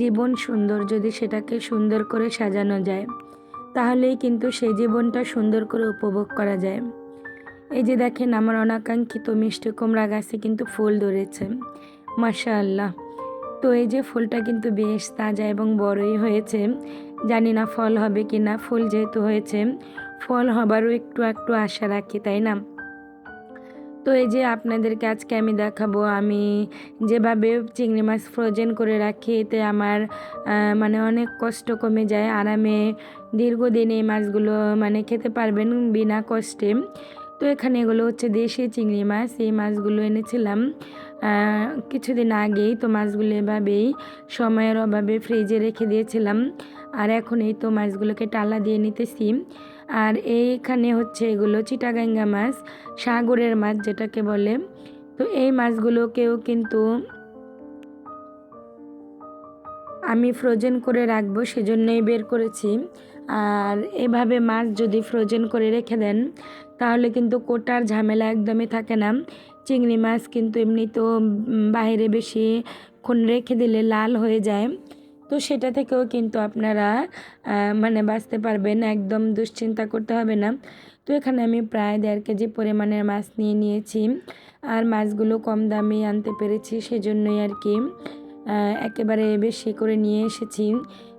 জীবন সুন্দর যদি সেটাকে সুন্দর করে সাজানো যায়, তাহলেই কিন্তু সেই জীবনটা সুন্দর করে উপভোগ করা যায়। এই যে দেখেন আমার অনাকাঙ্ক্ষিত মিষ্টি কুমড়া গাছে কিন্তু ফুল ধরেছে। মাশাআল্লাহ। তো এই যে ফুলটা কিন্তু বেশ তাজা এবং বড়ই হয়েছে। জানি না ফল হবে কি না ফুল যেহেতু হয়েছে, ফল হবারও একটু একটু আশা রাখি, তাই না? তো এই যে আপনাদেরকে আজকে আমি দেখাবো, আমি যেভাবে চিংড়ি মাছ ফ্রোজেন করে রাখি, এতে আমার মানে অনেক কষ্ট কমে যায়। আরামে দীর্ঘদিন এই মাছগুলো মানে খেতে পারবেন বিনা কষ্টে। তো এখানে এগুলো হচ্ছে দেশি চিংড়ি মাছ, এই মাছগুলো এনেছিলাম কিছুদিন আগেই। তো মাছগুলো এভাবেই সময়ের অভাবে ফ্রিজে রেখে দিয়েছিলাম। আর এখন এই তো মাছগুলোকে টালা দিয়ে নিতেছি। আর এইখানে হচ্ছে এগুলো চিটাগাঙ্গা মাছ সাগরের মাছ যেটাকে বলে। তো এই মাছগুলোকেও কিন্তু আমি ফ্রোজেন করে রাখব সেজন্যই বের করেছি। আর এভাবে মাছ যদি ফ্রোজেন করে রেখে দেন তাহলে কিন্তু কোটার ঝামেলা একদমই থাকে না। চিংড়ি মাছ কিন্তু এমনিতেও উম, বাইরে বেশিক্ষণ রেখে দিলে লাল হয়ে যায়। তো সেটা থেকেও কিন্তু আপনারা মানে বাঁচতে পারবেন, একদম দুশ্চিন্তা করতে হবে না। তো এখানে আমি প্রায় দেড় কেজি পরিমাণের মাছ নিয়ে নিয়েছি। আর মাছগুলো কম দামে আনতে পেরেছি, সেজন্যই আর কি একেবারে বেশি করে নিয়ে এসেছি।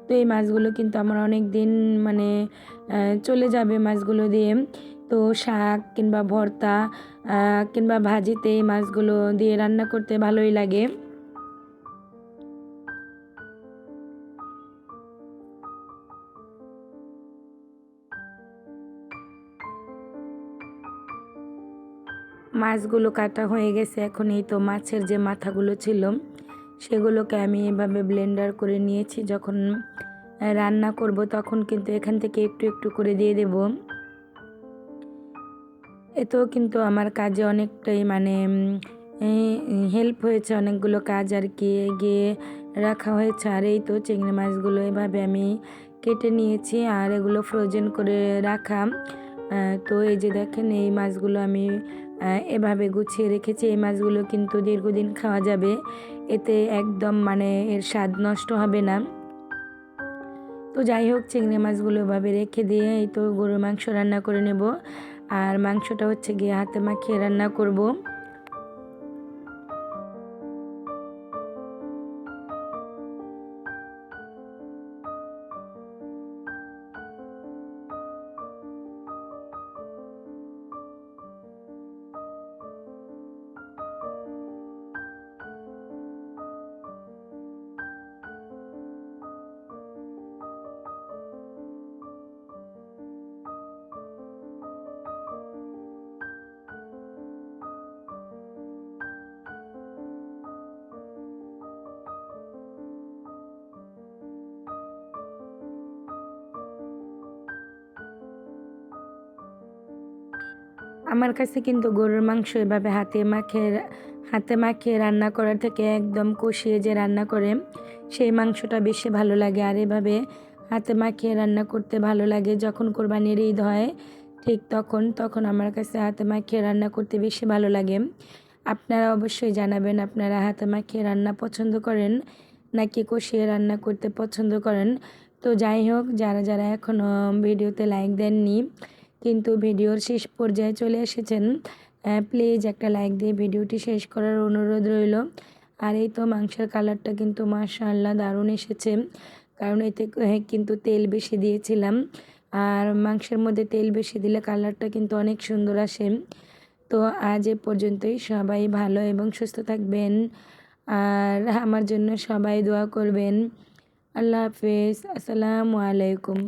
তো এই মাছগুলো কিন্তু আমার অনেক দিন মানে চলে যাবে মাছগুলো দিয়ে। তো শাক কিংবা ভর্তা কিংবা ভাজিতে এই মাছগুলো দিয়ে রান্না করতে ভালোই লাগে। মাছগুলো কাটা হয়ে গেছে, এখন এই তো মাছের যে মাথাগুলো ছিল, সেগুলোকে আমি এভাবে ব্লেন্ডার করে নিয়েছি। যখন রান্না করব তখন কিন্তু এখান থেকে একটু একটু করে দিয়ে দেব। এতেও কিন্তু আমার কাজে অনেকটাই মানে হেল্প হয়েছে অনেকগুলো কাজ আর কি, এগিয়ে রাখা হয়েছে। আর এই তো চিংড়ি মাছগুলো এভাবে আমি কেটে নিয়েছি আর এগুলো ফ্রোজেন করে রাখা। তো এই যে দেখেন, এই মাছগুলো আমি এভাবে গুছিয়ে রেখেছি। এই মাছগুলো কিন্তু দীর্ঘদিন খাওয়া যাবে। এতে একদম মানে এর স্বাদ নষ্ট হবে না। তো যাই হোক, চিংড়ি মাছগুলো এভাবে রেখে দিয়ে এই তো গরুর মাংস রান্না করে নেব। আর মাংসটা হচ্ছে গিয়ে হাতে মাখিয়ে রান্না করব। আমার কাছে কিন্তু গরুর মাংস এভাবে হাতে মাখিয়ে হাতে মাখিয়ে রান্না করার থেকে একদম কষিয়ে যে রান্না করে, সেই মাংসটা বেশি ভালো লাগে। আর এভাবে হাতে মাখিয়ে রান্না করতে ভালো লাগে। যখন কোরবানির ঈদ হয়, ঠিক তখন তখন আমার কাছে হাতে মাখিয়ে রান্না করতে বেশি ভালো লাগে। আপনারা অবশ্যই জানাবেন, আপনারা হাতে মাখিয়ে রান্না পছন্দ করেন নাকি কষিয়ে রান্না করতে পছন্দ করেন। তো যাই হোক, যারা যারা এখনও ভিডিওতে লাইক দেননি কিন্তু ভিডিওর শেষ পর্যায়ে চলে এসেছেন প্লিজ একটা লাইক দিয়ে ভিডিওটি শেষ করার অনুরোধ রইল। আর এই তো মাংসের কালারটা কিন্তু মাশাআল্লাহ দারুণ এসেছে। কারণ এতে কিন্তু তেল বেশি দিয়েছিলাম। আর মাংসের মধ্যে তেল বেশি দিলে কালারটা কিন্তু অনেক সুন্দর আসে। তো আজ এ পর্যন্তই। সবাই ভালো এবং সুস্থ থাকবেন। আর আমার জন্য সবাই দোয়া করবেন। আল্লাহ হাফেজ। আসসালামু আলাইকুম।